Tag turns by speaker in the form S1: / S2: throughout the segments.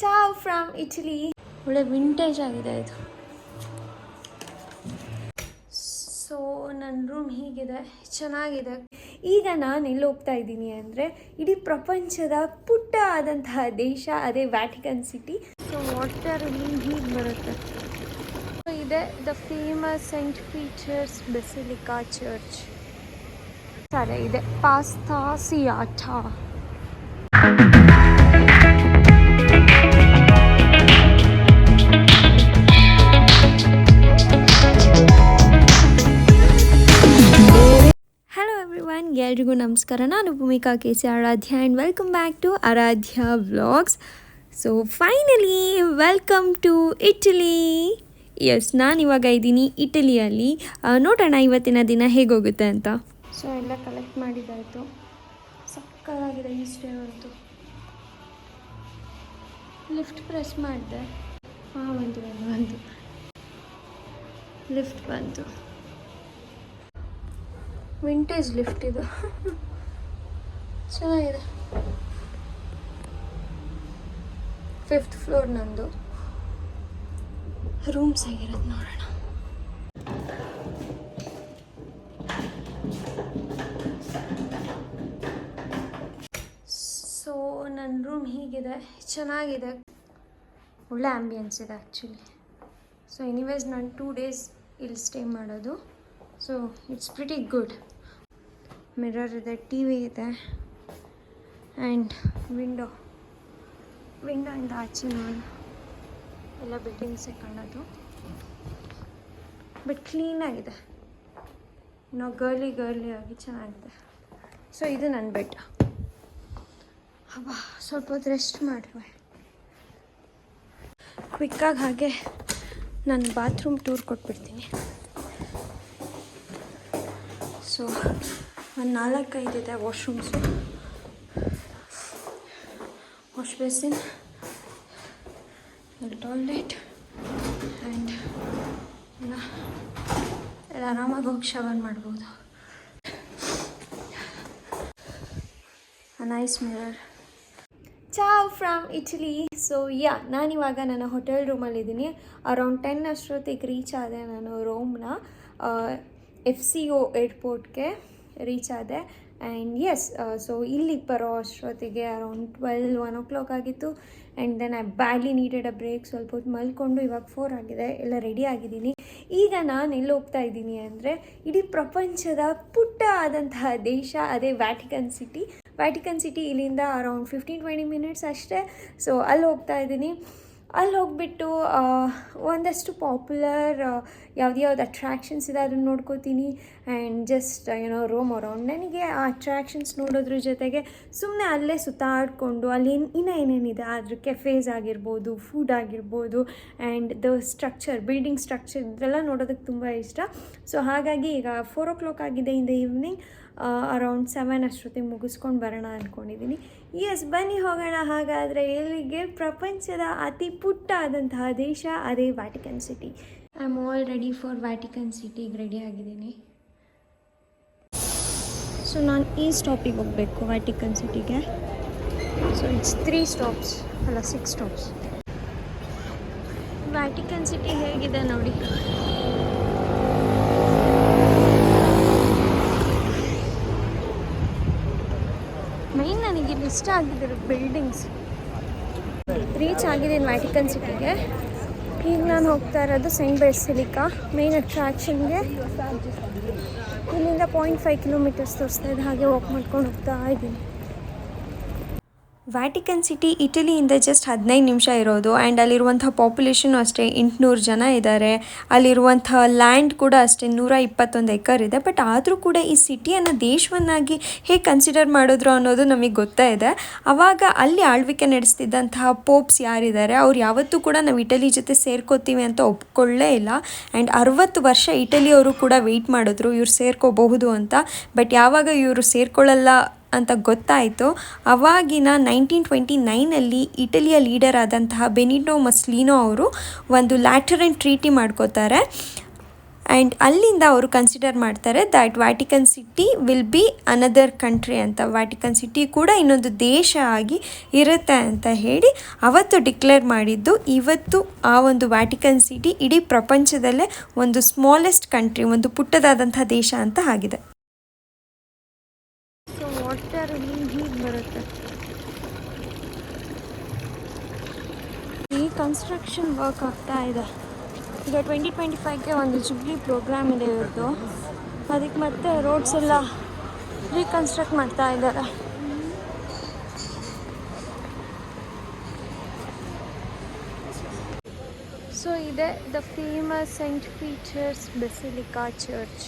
S1: ಚಾವ್ from Italy ಒಳ್ಳೆ vintage ಆಗಿದೆ ಇದು. ಸೊ ನನ್ನ ರೂಮ್ ಹೀಗಿದೆ. ಚೆನ್ನಾಗಿದೆ. ಈಗ ನಾನು ಎಲ್ಲಿ ಹೋಗ್ತಾ ಇದ್ದೀನಿ ಅಂದರೆ ಇಡೀ ಪ್ರಪಂಚದ ಪುಟ್ಟ ಆದಂತಹ ದೇಶ ಅದೇ ವ್ಯಾಟಿಕನ್ ಸಿಟಿ ಸೊ ವಾಟರ್ ಇಲ್ಲಿ ಹೀಗೆ ಬರುತ್ತೆ. ಸೊ ಇದೆ the famous saint Peter's basilica church ಸರಿ ಇದೆ. ಪಾಸ್ತಾ ಸಿಯಾಟಾ. ಎವ್ರಿವನ್ ಎಲ್ರಿಗೂ ನಮಸ್ಕಾರ. ನಾನು Bhoomika K C Aradhya and welcome back to Aradhya vlogs so finally welcome to Italy yes ನಾನು ಇವಾಗ ಇದ್ದೀನಿ ಇಟಲಿಯಲ್ಲಿ ನೋಡೋಣ ಇವತ್ತಿನ ದಿನ ಹೇಗೋಗುತ್ತೆ ಅಂತ. ಸೊ ಎಲ್ಲ ಕಲೆಕ್ಟ್ ಮಾಡಿದ್ದಾಯಿತು ಈ ಸ್ಟೇ ಅಂತೂ ಲಿಫ್ಟ್ ಪ್ರೆಸ್ ಮಾಡಿದೆ. ಹಾಂ ಬಂತು ಬಂತು ಬಂತು ಲಿಫ್ಟ್ ಬಂತು. ವಿಂಟೇಜ್ ಲಿಫ್ಟ್ ಇದು. ಚೆನ್ನಾಗಿದೆ. ಫಿಫ್ತ್ ಫ್ಲೋರ್ ನಂದು ರೂಮ್ಸ್ ಆಗಿರೋದು ನೋಡೋಣ. ಸೊ ನನ್ನ ರೂಮ್ ಹೀಗಿದೆ. ಚೆನ್ನಾಗಿದೆ. ಒಳ್ಳೆ ಆ್ಯಂಬಿಯನ್ಸ್ ಇದೆ ಆ್ಯಕ್ಚುಲಿ ಸೊ ಎನಿವೇಸ್ ನಾನು ಟೂ ಡೇಸ್ ಇಲ್ಲಿ ಸ್ಟೇ ಮಾಡೋದು. So it's pretty good mirror ಇದೆ ಟಿ ವಿ ಇದೆ ಆ್ಯಂಡ್ ವಿಂಡೋ ವಿಂಡೋಯಿಂದ ಆಚೆ ನೋಡಿ. ಎಲ್ಲ ಬಿಲ್ಡಿಂಗ್ಸೇ ಕಾಣೋದು. ಬಟ್ ಕ್ಲೀನಾಗಿದೆ ನಾವು ಗರ್ಲಿ ಗರ್ಲಿ ಆಗಿ ಚೆನ್ನಾಗಿದೆ. ಸೊ ಇದು ನನ್ನ ಬೆಟ್ಟ ಹಬ್ಬ, ಸ್ವಲ್ಪ ಹೊತ್ತು ರೆಸ್ಟ್ ಮಾಡುವೆ. ಕ್ವಿಕ್ಕಾಗಿ ಹಾಗೆ ನಾನು ಬಾತ್ರೂಮ್ ಟೂರ್ ಕೊಟ್ಬಿಡ್ತೀನಿ. ಸೊ ಒಂದು ನಾಲ್ಕೈದಿದೆ washrooms wash basin toilet and ಎಲ್ಲ ಎಲ್ಲ ಆರಾಮಾಗಿ ಹೋಗಿ ಶವರ್ ಮಾಡ್ಬೋದು. Nice mirror ಚಾವ್ from Italy so yeah ನಾನಿವಾಗ ನನ್ನ ಹೋಟೆಲ್ ರೂಮಲ್ಲಿದ್ದೀನಿ ಅರೌಂಡ್ ಟೆನ್ ಅಷ್ಟೊತ್ತಿಗೆ ರೀಚ್ ಆದೆ ನಾನು ರೋಮ್ನ ಎಫ್ ಸಿ ಒ ಏರ್ಪೋರ್ಟ್ಗೆ ರೀಚ್ ಆದೆ. ಆ್ಯಂಡ್ ಎಸ್ ಸೊ ಇಲ್ಲಿಗೆ ಬರೋ ಅಷ್ಟೊತ್ತಿಗೆ around twelve one o'clock ಆಗಿತ್ತು. And then I badly needed a break ಸ್ವಲ್ಪ ಹೊತ್ತು ಮಲ್ಕೊಂಡು ಇವಾಗ ಫೋರ್ ಆಗಿದೆ. ಎಲ್ಲ ರೆಡಿ ಆಗಿದ್ದೀನಿ. ಈಗ ನಾನು ಎಲ್ಲಿ ಹೋಗ್ತಾ ಇದ್ದೀನಿ ಅಂದರೆ ಇಡೀ ಪ್ರಪಂಚದ ಪುಟ್ಟ ಆದಂತಹ ದೇಶ, ಅದೇ ವ್ಯಾಟಿಕನ್ ಸಿಟಿ ವ್ಯಾಟಿಕನ್ ಸಿಟಿ ಇಲ್ಲಿಂದ ಅರೌಂಡ್ ಫಿಫ್ಟೀನ್ ಟ್ವೆಂಟಿ ಮಿನಿಟ್ಸ್ ಅಷ್ಟೇ. ಸೊ ಅಲ್ಲಿ ಹೋಗ್ತಾ ಇದ್ದೀನಿ. ಅಲ್ಲಿ ಹೋಗ್ಬಿಟ್ಟು ಒಂದಷ್ಟು ಪಾಪ್ಯುಲರ್ ಯಾವ್ದು ಯಾವ್ದು ಅಟ್ರ್ಯಾಕ್ಷನ್ಸ್ ಇದೆ ಅದನ್ನು ನೋಡ್ಕೋತೀನಿ. ಆ್ಯಂಡ್ ಜಸ್ಟ್ ಏನೋ ರೋಮ್ ಅರೌಂಡ್ ನನಗೆ ಆ ಅಟ್ರ್ಯಾಕ್ಷನ್ಸ್ ನೋಡೋದ್ರ ಜೊತೆಗೆ ಸುಮ್ಮನೆ ಅಲ್ಲೇ ಸುತ್ತಾಡಿಕೊಂಡು, ಅಲ್ಲಿ ಇನ್ನೂ ಏನೇನಿದೆ? ಅದ್ರ ಕೆಫೇಸ್ ಆಗಿರ್ಬೋದು ಫುಡ್ ಆಗಿರ್ಬೋದು and the structure building structure ಇದೆಲ್ಲ ನೋಡೋದಕ್ಕೆ ತುಂಬ ಇಷ್ಟ. ಸೊ ಹಾಗಾಗಿ ಈಗ ಫೋರ್ ಓ ಕ್ಲಾಕ್ ಆಗಿದೆ in the evening around seven ಅಷ್ಟೊತ್ತಿಗೆ ಮುಗಿಸ್ಕೊಂಡು ಬರೋಣ ಅಂದ್ಕೊಂಡಿದ್ದೀನಿ ಎಸ್ ಬನ್ನಿ ಹೋಗೋಣ ಹಾಗಾದರೆ ಎಲ್ಲಿಗೆ ಪ್ರಪಂಚದ ಅತಿ ಪುಟ್ಟ ಆದಂತಹ ದೇಶ ಅದೇ Vatican city I am already for Vatican ಸಿಟಿಗೆ ರೆಡಿ ಆಗಿದ್ದೀನಿ. ಸೊ ನಾನು ಈ ಸ್ಟಾಪಿಗೆ ಹೋಗಬೇಕು ವ್ಯಾಟಿಕನ್ ಸಿಟಿಗೆ ಸೊ ಇಟ್ಸ್ ತ್ರೀ ಸ್ಟಾಪ್ಸ್ ಅಲ್ಲ ಸಿಕ್ಸ್ ಸ್ಟಾಪ್ಸ್ ವ್ಯಾಟಿಕನ್ ಸಿಟಿ ಹೇಗಿದೆ ನೋಡಿ ಮೈನ್ ಇಷ್ಟ ಆಗಿದ್ದರು ಬಿಲ್ಡಿಂಗ್ಸ್ ರೀಚ್ ಆಗಿದೆ ವ್ಯಾಟಿಕನ್ ಸಿಟಿಗೆ ಈಗ ನಾನು ಹೋಗ್ತಾ ಇರೋದು ಸೈಂಟ್ ಬೆಸಿಲಿಕಾ ಮೇನ್ ಅಟ್ರಾಕ್ಷನ್ಗೆ ಇಲ್ಲಿಂದ ಪಾಯಿಂಟ್ ಫೈವ್ ಕಿಲೋಮೀಟರ್ಸ್ ತೋರಿಸ್ತಾ ಇದೆ, ಹಾಗೆ ವಾಕ್ ಮಾಡ್ಕೊಂಡು ಹೋಗ್ತಾ ಇದ್ದೀನಿ. ವ್ಯಾಟಿಕನ್ ಸಿಟಿ ಇಟಲಿಯಿಂದ ಜಸ್ಟ್ ಹದಿನೈದು ನಿಮಿಷ ಇರೋದು ಆ್ಯಂಡ್ ಅಲ್ಲಿರುವಂಥ ಪಾಪ್ಯುಲೇಷನು ಅಷ್ಟೇ ಎಂಟುನೂರು ಜನ ಇದ್ದಾರೆ. ಅಲ್ಲಿರುವಂಥ ಲ್ಯಾಂಡ್ ಕೂಡ ಅಷ್ಟೇ ನೂರ ಇಪ್ಪತ್ತೊಂದು ಎಕರ್ ಇದೆ. ಬಟ್ ಆದರೂ ಕೂಡ ಈ ಸಿಟಿಯನ್ನು ದೇಶವನ್ನಾಗಿ ಹೇಗೆ ಕನ್ಸಿಡರ್ ಮಾಡಿದ್ರು ಅನ್ನೋದು ನಮಗೆ ಗೊತ್ತಾ ಇದೆ. ಆವಾಗ ಅಲ್ಲಿ ಆಳ್ವಿಕೆ ನಡೆಸ್ತಿದ್ದಂತಹ ಪೋಪ್ಸ್ ಯಾರಿದ್ದಾರೆ? ಅವ್ರು ಯಾವತ್ತೂ ಕೂಡ ನಾವು ಇಟಲಿ ಜೊತೆ ಸೇರ್ಕೋತೀವಿ ಅಂತ ಒಪ್ಕೊಳ್ಳೇ ಇಲ್ಲ. ಆ್ಯಂಡ್ ಅರವತ್ತು ವರ್ಷ ಇಟಲಿಯವರು ಕೂಡ ವೆಯ್ಟ್ ಮಾಡಿದ್ರು ಇವ್ರು ಸೇರ್ಕೋಬಹುದು ಅಂತ. ಬಟ್ ಯಾವಾಗ ಇವರು ಸೇರ್ಕೊಳ್ಳಲ್ಲ ಅಂತ ಗೊತ್ತಾಯಿತು. ಅವಾಗಿನ ನೈನ್ಟೀನ್ ಟ್ವೆಂಟಿ ನೈನಲ್ಲಿ ಇಟಲಿಯ ಲೀಡರ್ ಆದಂತಹ ಬೆನಿಟೋ ಮಸ್ಲಿನೋ ಅವರು ಒಂದು ಲ್ಯಾಟರನ್ ಟ್ರೀಟಿ ಮಾಡ್ಕೋತಾರೆ. ಆ್ಯಂಡ್ ಅಲ್ಲಿಂದ ಅವರು ಕನ್ಸಿಡರ್ ಮಾಡ್ತಾರೆ that Vatican city will be another country ಅಂತ. ವ್ಯಾಟಿಕನ್ ಸಿಟಿ ಕೂಡ ಇನ್ನೊಂದು ದೇಶ ಆಗಿ ಇರುತ್ತೆ ಅಂತ ಹೇಳಿ ಅವತ್ತು ಡಿಕ್ಲೇರ್ ಮಾಡಿದ್ದು. ಇವತ್ತು ಆ ಒಂದು ವ್ಯಾಟಿಕನ್ ಸಿಟಿ ಇಡೀ ಪ್ರಪಂಚದಲ್ಲೇ ಒಂದು ಸ್ಮಾಲೆಸ್ಟ್ ಕಂಟ್ರಿ ಒಂದು ಪುಟ್ಟದಾದಂಥ ದೇಶ ಅಂತ ಆಗಿದೆ. ವಾಟರ್ ಹೀಗೆ ಬರುತ್ತೆ. ಈ ಕನ್ಸ್ಟ್ರಕ್ಷನ್ ವರ್ಕ್ ಆಗ್ತಾ ಇದೆ. ಈಗ ಟ್ವೆಂಟಿ ಟ್ವೆಂಟಿ ಫೈವ್ಗೆ ಒಂದು ಜುಬ್ಲಿ ಪ್ರೋಗ್ರಾಮ್ ಇದೆ ಇವತ್ತು ಅದಕ್ಕೆ ಮತ್ತೆ ರೋಡ್ಸ್ ಎಲ್ಲ ರೀಕನ್ಸ್ಟ್ರಕ್ಟ್ ಮಾಡ್ತಾ ಇದ್ದಾರೆ. ಸೊ ಇದೆ the famous Saint Peter's basilica church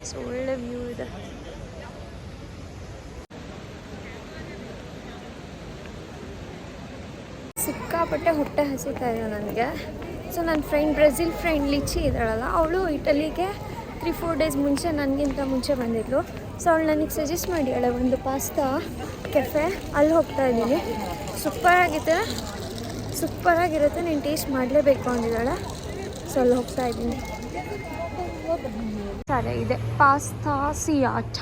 S1: so ಒಳ್ಳೆ ವ್ಯೂ ಇದೆ ಸಿಕ್ಕಾಪಟ್ಟೆ ಹೊಟ್ಟೆ ಹಸಿತಾ ಇದೆ ನನಗೆ. ಸೊ ನನ್ನ ಫ್ರೆಂಡ್ ಬ್ರೆಜಿಲ್ ಫ್ರೆಂಡ್ ಲಿಚಿ ಇದ್ದಾಳಲ್ಲ, ಅವಳು ಇಟಲಿಗೆ ತ್ರೀ ಫೋರ್ ಡೇಸ್ ಮುಂಚೆ ನನಗಿಂತ ಮುಂಚೆ ಬಂದಿದ್ಲು. ಸೊ ಅವಳು ನನಗೆ ಸಜೆಸ್ಟ್ ಮಾಡಿದಾಳೆ ಒಂದು ಪಾಸ್ತಾ ಕೆಫೆ ಅಲ್ಲಿ ಹೋಗ್ತಾ ಇದ್ದೀನಿ. ಸೂಪರಾಗಿದೆ ಸೂಪರಾಗಿರುತ್ತೆ ನೀನು ಟೇಸ್ಟ್ ಮಾಡಲೇಬೇಕು ಅಂದಿದ್ದಾಳೆ. ಸೊ ಅಲ್ಲಿ ಹೋಗ್ತಾ ಇದ್ದೀನಿ. ಸರಿ, ಇದೆ. ಪಾಸ್ತಾ ಸಿಯಾಟ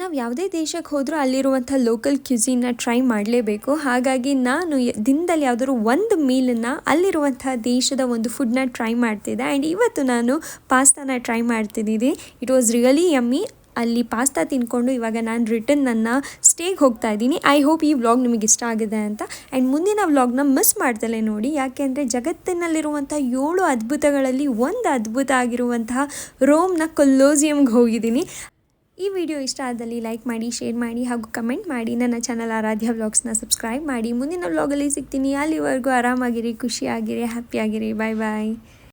S1: ನಾವು ಯಾವುದೇ ದೇಶಕ್ಕೆ ಹೋದರೂ ಅಲ್ಲಿರುವಂಥ ಲೋಕಲ್ ಕ್ಯುಸಿನ್ನ ಟ್ರೈ ಮಾಡಲೇಬೇಕು. ಹಾಗಾಗಿ ನಾನು ದಿನದಲ್ಲಿ ಯಾವುದಾದ್ರು ಒಂದು ಮೀಲನ್ನು ಅಲ್ಲಿರುವಂಥ ದೇಶದ ಒಂದು ಫುಡ್ನ ಟ್ರೈ ಮಾಡ್ತಿದ್ದೆ. ಆ್ಯಂಡ್ ಇವತ್ತು ನಾನು ಪಾಸ್ತಾನ ಟ್ರೈ ಮಾಡ್ತಿದ್ದೀನಿ ಇಟ್ ವಾಸ್ ರಿಯಲಿ ಯಮ್ಮಿ ಅಲ್ಲಿ ಪಾಸ್ತಾ ತಿನ್ಕೊಂಡು ಇವಾಗ ನಾನು ರಿಟರ್ನ್ ನನ್ನ ಸ್ಟೇಗೆ ಹೋಗ್ತಾ ಇದ್ದೀನಿ. ಐ ಹೋಪ್ ಈ ವ್ಲಾಗ್ ನಿಮಗೆ ಇಷ್ಟ ಆಗಿದೆ ಅಂತ. ಆ್ಯಂಡ್ ಮುಂದಿನ ವ್ಲಾಗ್ನ ಮಿಸ್ ಮಾಡ್ದಲೇ ನೋಡಿ. ಯಾಕೆಂದರೆ ಜಗತ್ತಿನಲ್ಲಿರುವಂಥ ಏಳು ಅದ್ಭುತಗಳಲ್ಲಿ ಒಂದು ಅದ್ಭುತ ಆಗಿರುವಂತಹ ರೋಮ್ನ ಕೊಲ್ಲೋಸಿಯಮ್ಗೆ ಹೋಗಿದ್ದೀನಿ. ಈ ವಿಡಿಯೋ ಇಷ್ಟ ಆದಲ್ಲಿ ಲೈಕ್ ಮಾಡಿ ಶೇರ್ ಮಾಡಿ ಹಾಗೂ ಕಮೆಂಟ್ ಮಾಡಿ ನನ್ನ ಚಾನಲ್ ಆರಾಧ್ಯ ವ್ಲಾಗ್ಸ್ನ ಸಬ್ಸ್ಕ್ರೈಬ್ ಮಾಡಿ. ಮುಂದಿನ ವ್ಲಾಗಲ್ಲಿ ಸಿಗ್ತೀನಿ. ಅಲ್ಲಿವರೆಗೂ ಆರಾಮಾಗಿರಿ, ಖುಷಿಯಾಗಿರಿ ಹ್ಯಾಪಿಯಾಗಿರಿ ಬಾಯ್ ಬಾಯ್